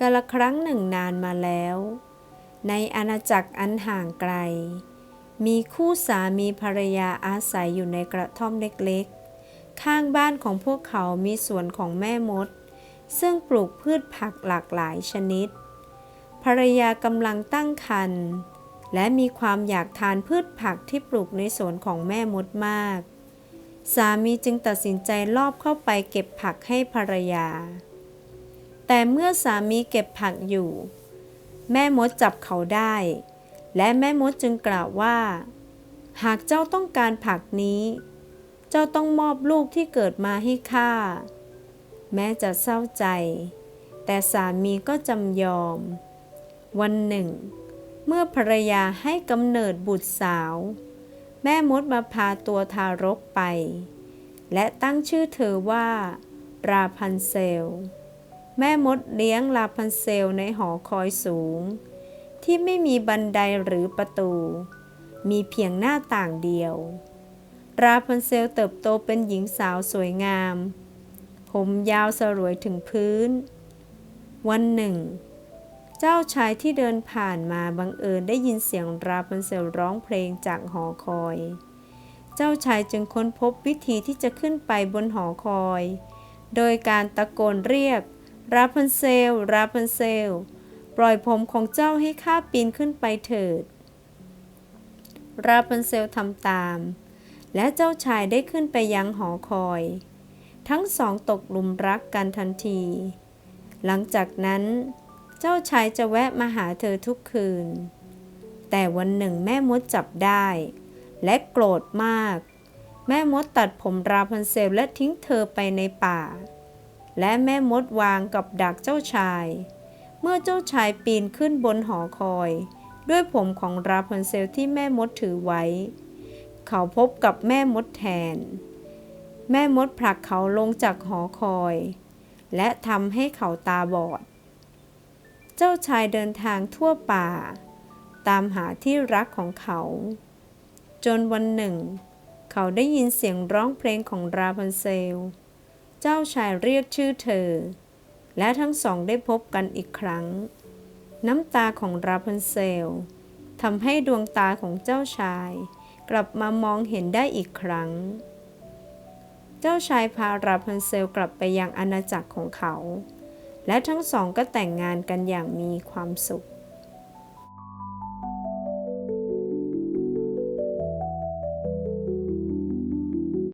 กาละครั้งหนึ่งนานมาแล้ว ในอาณาจักรอันห่างไกล มีคู่สามีภรรยาอาศัยอยู่ในกระท่อมเล็กๆ ข้างบ้านของพวกเขามีสวนของแม่มด ซึ่งปลูกพืชผักหลากหลายชนิด ภรรยากำลังตั้งครรภ์และมีความอยากทานพืชผักที่ปลูกในสวนของแม่มดมาก สามีจึงตัดสินใจลอบเข้าไปเก็บผักให้ภรรยา แต่เมื่อสามีเก็บผักอยู่ แม่มดจับเขาได้ และแม่มดจึงกล่าวว่า หากเจ้าต้องการผักนี้ เจ้าต้องมอบลูกที่เกิดมาให้ข้าแม้จะเศร้าใจ แต่สามีก็จำยอม วันหนึ่ง เมื่อภรรยาให้กำเนิดบุตรสาว แม่มดมาพาตัวทารกไป และตั้งชื่อเธอว่าราพันเซล แม่มดเลี้ยงลาพันเซลในหอคอยสูง ที่ไม่มีบันไดหรือประตู มีเพียงหน้าต่างเดียว ราพันเซลเติบโตเป็นหญิงสาวสวยงาม ผมยาวสรวยถึงพื้น วันหนึ่ง เจ้าชายที่เดินผ่านมาบังเอิญได้ยินเสียงราพันเซลร้องเพลงจากหอคอย เจ้าชายจึงค้นพบวิธีที่จะขึ้นไปบนหอคอย โดยการตะโกนเรียก ราพันเซล ราพันเซล ปล่อยผมของเจ้าให้ข้าปีนขึ้นไปเถิด ราพันเซลทำตาม และเจ้าชายได้ขึ้นไปยังหอคอย ทั้งสองตกหลุมรักกันทันที หลังจากนั้น เจ้าชายจะแวะมาหาเธอทุกคืน แต่วันหนึ่งแม่มดจับได้ และโกรธมาก แม่มดตัดผมราพันเซลและทิ้งเธอไปในป่า และแม่มดวางกับดักเจ้าชาย เมื่อเจ้าชายปีนขึ้นบนหอคอย ด้วยผมของราพันเซลที่แม่มดถือไว้ เขาพบกับแม่มดแทน แม่มดผลักเขาลงจากหอคอย และทำให้เขาตาบอด เจ้าชายเดินทางทั่วป่า ตามหาที่รักของเขา จนวันหนึ่ง เขาได้ยินเสียงร้องเพลงของราพันเซล เจ้าชายเรียกชื่อเธอ และทั้งสองได้พบกันอีกครั้ง น้ำตาของราพันเซลทำให้ดวงตาของเจ้าชาย กลับมามองเห็นได้อีกครั้ง เจ้าชายพาราพันเซลกลับไปยังอาณาจักรของเขา และทั้งสองก็แต่งงานกันอย่างมีความสุข